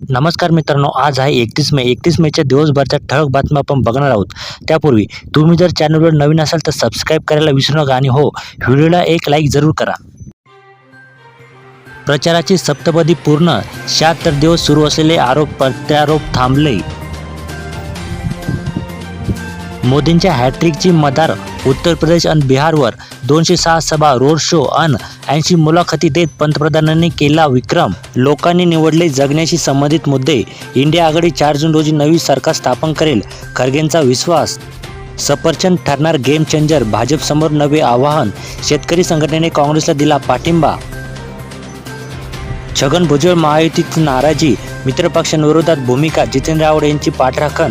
नमस्कार मित्रांनो आज आहे एकतीस मे. एकतीस मेच्या दिवसभरच्या ठळक बातम्या आपण बघणार आहोत. त्यापूर्वी तुम्ही जर चॅनलवर नवीन असाल तर सबस्क्राईब करायला विसरू नका आणि हो व्हिडिओला एक लाईक जरूर करा. प्रचाराची सप्तपदी पूर्ण शहात्तर दिवस सुरू असलेले आरोप प्रत्यारोप थांबले. मोदींच्या हॅट्रिकची मदार उत्तर प्रदेश आणि बिहारवर दोनशे सहा सभा रोड शो अन ऐंशी मुलाखती देत पंतप्रधानांनी केला विक्रम. लोकांनी निवडले जगण्याशी संबंधित मुद्दे. इंडिया आघाडी चार जून रोजी नवी सरकार स्थापन करेल खरगेंचा विश्वास. सफरचंद ठरणार गेम चेंजर भाजपसमोर नवे आवाहन शेतकरी संघटनेने काँग्रेसला दिला पाठिंबा. छगन भुजबळ महायुतीत नाराजी मित्रपक्षांविरोधात भूमिका जितेंद्र आव्हाड यांची पाठराखण.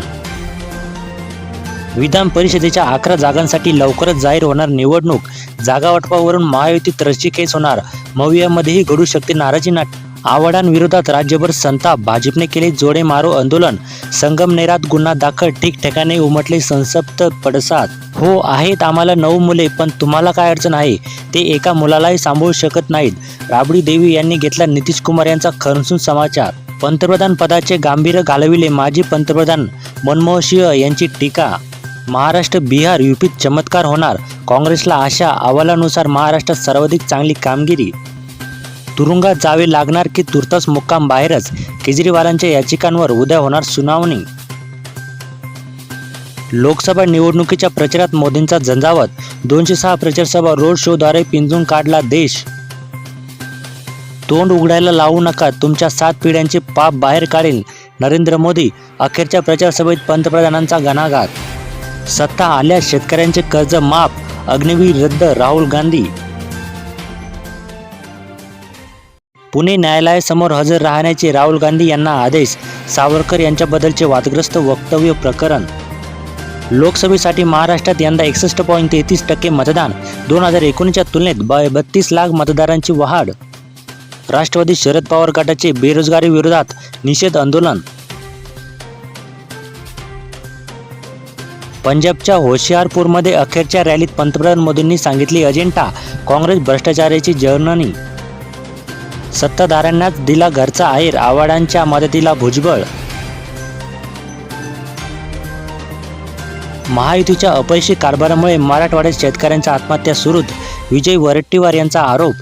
विधान परिषदेच्या अकरा जागांसाठी लवकरच जाहीर होणार निवडणूक. जागावाटपावरून महायुतीत रस्सीखेच होणार. मवियामध्येही घडू शकते नाराजी नाट. आव्हाडांविरोधात राज्यभर संताप. भाजपने केले जोडे मारो आंदोलन. संगमनेरात गुन्हा दाखल. ठिकठिकाणी उमटले संसप्त पडसाद. हो आहेत आम्हाला नऊ मुले पण तुम्हाला काय अडचण आहे? ते एका मुलालाही सांभाळू शकत नाहीत. राबडी देवी यांनी घेतला नितीश कुमार यांचा खरसून समाचार. पंतप्रधान पदाचे गांभीर्य घालविले माजी पंतप्रधान मनमोहन सिंह यांची टीका महाराष्ट्र बिहार युपीत चमत्कार होणार. काँग्रेसला अशा अहवालानुसार महाराष्ट्रात सर्वाधिक चांगली कामगिरी. तुरुंगात जावे लागणार की तुर्तास मुक्काम बाहेरच? केजरीवालांच्या याचिकांवर उद्या होणार सुनावणी. लोकसभा निवडणुकीच्या प्रचारात मोदींचा झंझावत. दोनशे सहा प्रचारसभा रोड शोद्वारे पिंजून काढला देश. तोंड उघडायला लावू नका तुमच्या सात पिढ्यांचे पाप बाहेर काढेल नरेंद्र मोदी अखेरच्या प्रचारसभेत पंतप्रधानांचा घणाघात सत्ता आल्यास शेतकऱ्यांचे कर्ज माफ अग्निवीर रद्द राहुल गांधी. पुणे न्यायालयासमोर हजर राहण्याचे राहुल गांधी यांना आदेश सावरकर यांच्याबद्दलचे वादग्रस्त वक्तव्य प्रकरण. लोकसभेसाठी महाराष्ट्रात यंदा एकसष्ट पॉईंट तेहतीस टक्के मतदान दोन हजार एकोणीसच्या तुलनेत ब बत्तीस लाख मतदारांची वाढ. राष्ट्रवादी शरद पवार गटाचे बेरोजगारी विरोधात निषेध आंदोलन. पंजाबच्या होशियारपूरमध्ये अखेरच्या रॅलीत पंतप्रधान मोदींनी सांगितली अजेंडा काँग्रेस भ्रष्टाचाराची जननी सत्ताधाऱ्यांनाच दिला घरचा आहेर आव्हाडांच्या मदतीला भुजबळ. महायुतीच्या अपयशी कारभारामुळे मराठवाड्यात शेतकऱ्यांच्या आत्महत्या सुरूच विजय वरट्टीवार यांचा आरोप.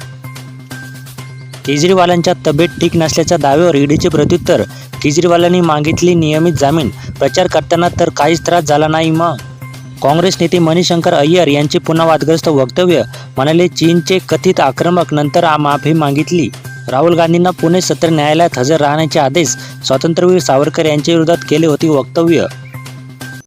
केजरीवालांच्या तब्येत ठीक नसल्याच्या दाव्यावर ईडीचे प्रत्युत्तर केजरीवालांनी मागितली नियमित जामीन. प्रचार करताना तर काहीच त्रास झाला नाही मग. काँग्रेस नेते मणिशंकर अय्यर यांचे पुन्हा वादग्रस्त वक्तव्य म्हणाले चीनचे कथित आक्रमक नंतर माफी मागितली. राहुल गांधींना पुणे सत्र न्यायालयात हजर राहण्याचे आदेश स्वातंत्र्यवीर सावरकर यांच्या विरोधात केले होते वक्तव्य.